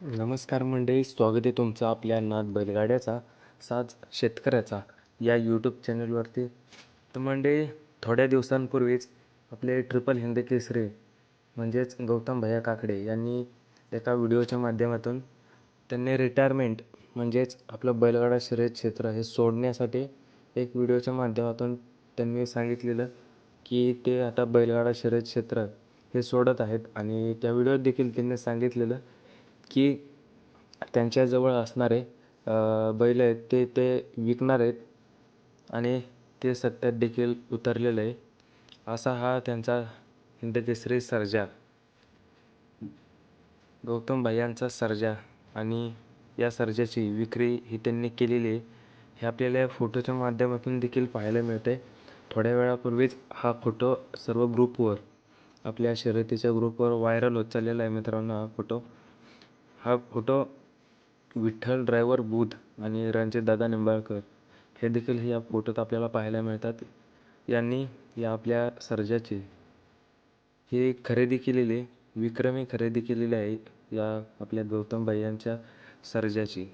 नमस्कार मंडळी स्वागत आहे तुमचं आपल्या नाद बैलगाड्याचा साज शेतकऱ्याचा या यूट्यूब चॅनलवरती तर मंडळी थोड्या दिवसांपूर्वीच आपले ट्रिपल हिंद केसरी म्हणजेच गौतम भैया काकडे यांनी एका व्हिडिओच्या माध्यमातून त्यांनी रिटायरमेंट म्हणजेच आपलं बैलगाडा शर्यत क्षेत्र हे सोडण्यासाठी एक व्हिडिओच्या माध्यमातून त्यांनी सांगितलेलं की ते आता बैलगाडा शर्यत क्षेत्र हे सोडत आहेत. आणि त्या व्हिडिओत देखील त्यांनी सांगितलेलं की त्यांच्याजवळ असणारे बैल आहेत ते ते विकणार आहेत आणि ते सत्यात देखील उतरलेलं आहे. असा हा त्यांचा हिंदकेसरी सर्जा. गौतम भैयांचा सर्जा आणि या सर्जाची विक्री ही त्यांनी केलेली आहे. हे आपल्याला या फोटोच्या माध्यमातून देखील पाहायला मिळते. थोड्या वेळापूर्वीच हा फोटो सर्व ग्रुपवर आपल्या शर्यतीच्या ग्रुपवर व्हायरल होत चाललेला आहे मित्रांनो हा फोटो. हा फोटो विठ्ठल ड्रायव्हर बुध आणि रणजितदादा निंबाळकर. हे देखील या फोटोत आपल्याला पाहायला मिळतात. यांनी या आपल्या सर्जाची ही खरेदी केलेली विक्रमी खरेदी केलेली आहे या आपल्या गौतम भाई यांच्या सर्जाची.